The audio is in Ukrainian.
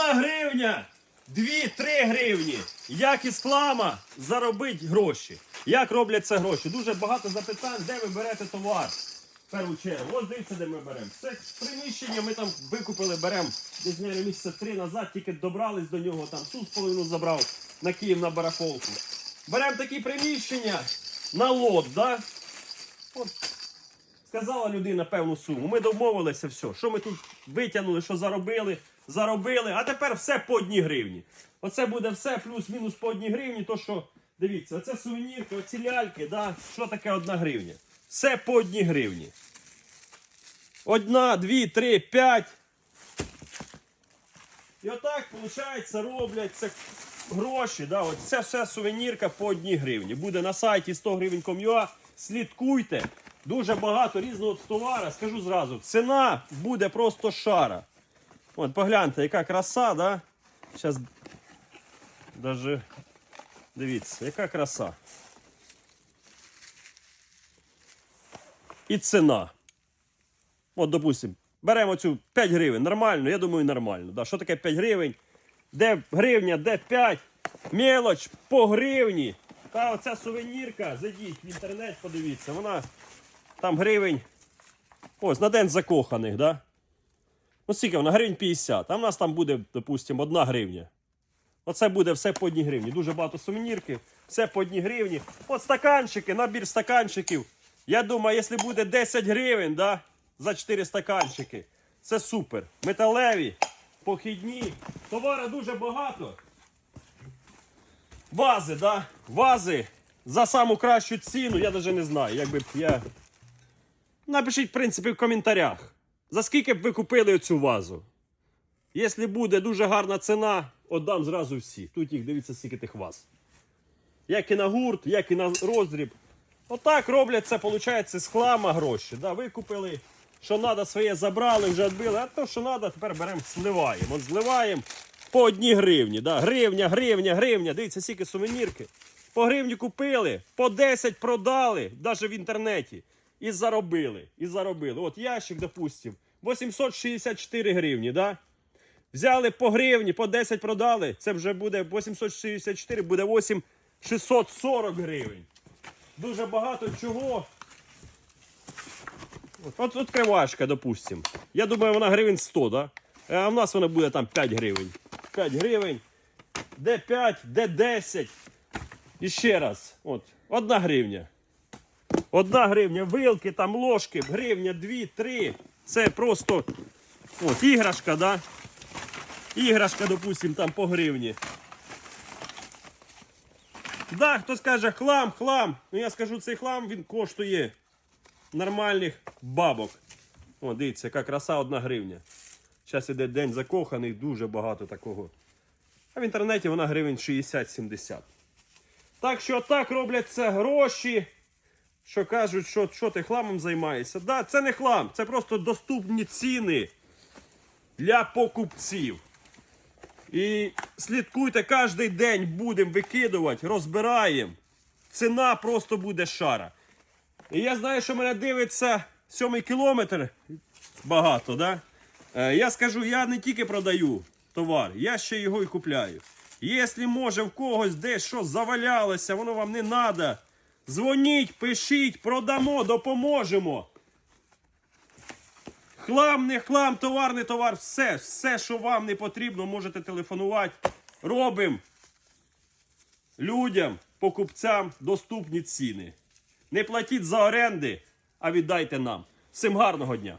Одна гривня, дві-три гривні. Як із хлама заробити гроші? Як роблять це гроші? Дуже багато запитань, де ви берете товар. В першу чергу. Ось дивіться, де ми беремо. Це приміщення ми там викупили, беремо десь мабуть, місяця три назад, тільки добрались до нього, там су з половину забрав на Київ на барахолку. Беремо такі приміщення на лот, да? От Сказала людина певну суму. Ми домовилися, все. Що ми тут витягнули, що заробили, заробили, а тепер все по одній гривні. Оце буде все плюс-мінус по одній гривні. То що, дивіться, оце сувенірки, оці ляльки, да? що таке одна гривня? Все по одній гривні. Одна, дві, три, п'ять. І отак, виходить, роблять це гроші. Да? От це все сувенірка по одній гривні. Буде на сайті 100 гривень. Слідкуйте. Дуже багато різного товара. Скажу зразу, ціна буде просто шара. От, погляньте, яка краса, да? Зараз даже дивіться, яка краса. І ціна. От, допустим, беремо цю 5 гривень. Нормально, я думаю, нормально. Да. Що таке 5 гривень? Де гривня, де 5? Мелоч по гривні. Та оця сувенірка, зайдіть в інтернет, подивіться, вона там гривень. Ось, на день закоханих, да? Ну, скільки вона? Гривень 50. А в нас там буде, допустимо, одна гривня. Оце буде все по одній гривні. Дуже багато сувенірки, все по одній гривні. От стаканчики, набір стаканчиків. Я думаю, якщо буде 10 гривень, да, за 4 стаканчики, це супер. Металеві, похідні. Товару дуже багато. Вази, да? Вази за саму кращу ціну, я навіть не знаю. Якби я. Напишіть, в принципі, в коментарях. За скільки б ви купили цю вазу? Якщо буде дуже гарна ціна, отдам зразу всі. Тут їх дивіться, скільки тих ваз. Як і на гурт, як і на роздріб. Отак роблять це, виходить, з хлама гроші. Да, викупили, що треба, своє забрали, вже відбили, а то, що треба, тепер беремо, зливаємо. От зливаємо по одній гривні. Да. Гривня, гривня, гривня. Дивіться, скільки сувенірки. По гривні купили, по 10 продали, навіть в інтернеті. І заробили. І заробили. От ящик, допустим, 864 гривні. Да? Взяли по гривні, по 10 продали. Це вже буде 864, буде 8640 гривень. Дуже багато чого. От, от відкривашка, допустим. Я думаю, вона гривень 100, да? А в нас вона буде там 5 гривень. 5 гривень. Де 5, де 10. І ще раз. От, одна гривня. Одна гривня, вилки, там ложки, гривня, дві, три. Це просто от, іграшка, да? Іграшка, допустим, там по гривні. Да, хтось каже хлам, хлам. Ну я скажу, цей хлам він коштує нормальних бабок. О, дивіться, яка краса одна гривня. Зараз іде день закоханих, дуже багато такого. А в інтернеті вона гривень 60-70. Так що так роблять це гроші. Що кажуть, що, що ти хламом займаєшся. Да, це не хлам, це просто доступні ціни для покупців. І слідкуйте, кожен день будемо викидувати, розбираємо. Ціна просто буде шара. І я знаю, що мене дивиться сьомий кілометр багато, да? Е, я скажу, я не тільки продаю товар, я ще його і купляю. Якщо може в когось десь щось завалялося, воно вам не треба. Дзвоніть, пишіть, продамо, допоможемо. Хлам, не хлам, товар, не товар, все, все, що вам не потрібно, можете телефонувати. Робимо людям, покупцям доступні ціни. Не платіть за оренди, а віддайте нам. Всім гарного дня!